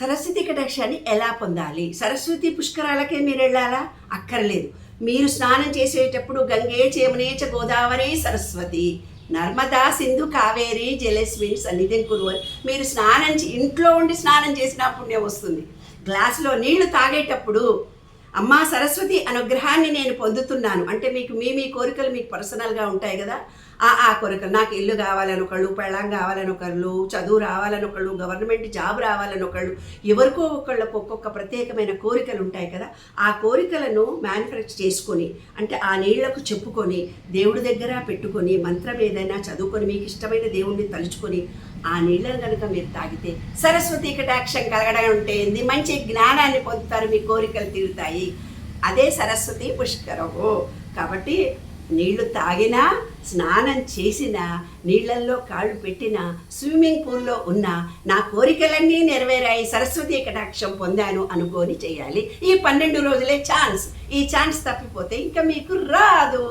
సరస్వతి కటాక్షాన్ని ఎలా పొందాలి? సరస్వతి పుష్కరాలకే మీరు వెళ్ళాలా? అక్కర్లేదు. మీరు స్నానం చేసేటప్పుడు గంగే చేమనేచ గోదావరి సరస్వతి నర్మదా సింధు కావేరి జలస్మిన్ సన్నిధిం కురు మీరు స్నానం ఇంట్లో ఉండి స్నానం చేసిన పుణ్యం వస్తుంది. గ్లాసులో నీళ్ళు తాగేటప్పుడు అమ్మా సరస్వతి అనుగ్రహాన్ని నేను పొందుతున్నాను. అంటే మీకు మీ మీ కోరికలు మీకు పర్సనల్గా ఉంటాయి కదా? ఆ ఆ కోరికలు. నాకు ఇల్లు కావాలని ఒకళ్ళు పెళ్ళం కావాలని ఒకళ్ళు చదువు రావాలని ఒకళ్ళు గవర్నమెంట్ జాబ్ రావాలని ఒకళ్ళు ఎవరికో ఒకళ్ళకు ఒక్కొక్క ప్రత్యేకమైన కోరికలు ఉంటాయి కదా? ఆ కోరికలను మ్యానుఫ్యాక్చర్ చేసుకొని అంటే ఆ నీళ్ళకు చెప్పుకొని దేవుడి దగ్గర పెట్టుకొని మంత్రం ఏదైనా చదువుకొని మీకు ఇష్టమైన దేవుణ్ణి తలుచుకొని ఆ నీళ్ళను కనుక మీరు తాగితే సరస్వతి కటాక్షం కలగడం ఉంటే మంచి జ్ఞానాన్ని పొందుతారు మీ కోరికలు తీరుతాయి. అదే సరస్వతి పుష్కరము. కాబట్టి నీళ్ళు తాగినా స్నానం చేసినా నీళ్ళల్లో కాళ్ళు పెట్టినా స్విమ్మింగ్ పూల్లో ఉన్న నా కోరికలన్నీ నెరవేరాయి సరస్వతి కటాక్షం పొందాను అనుకోని చేయాలి. ఈ పన్నెండు రోజులే ఛాన్స్. ఈ ఛాన్స్ తప్పిపోతే ఇంకా మీకు రాదు.